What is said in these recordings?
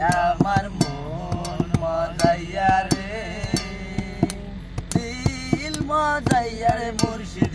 আমার মন মজাইয়া রে দিল মজাইয়া রে মুর্শিদ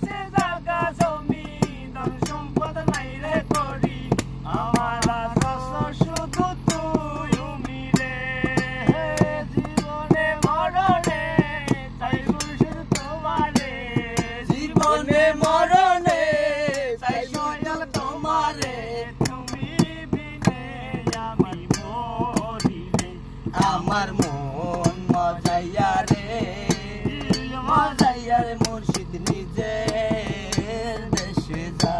জীবনে মরণে, তাই সজল তোমারে। তুমি বিনে আমি মরিলে, আমার মন মজাইয়া রে। মজাইয়া রে মুর্শিদ নিজে দেশে যা।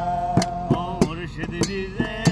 মুর্শিদ নিজে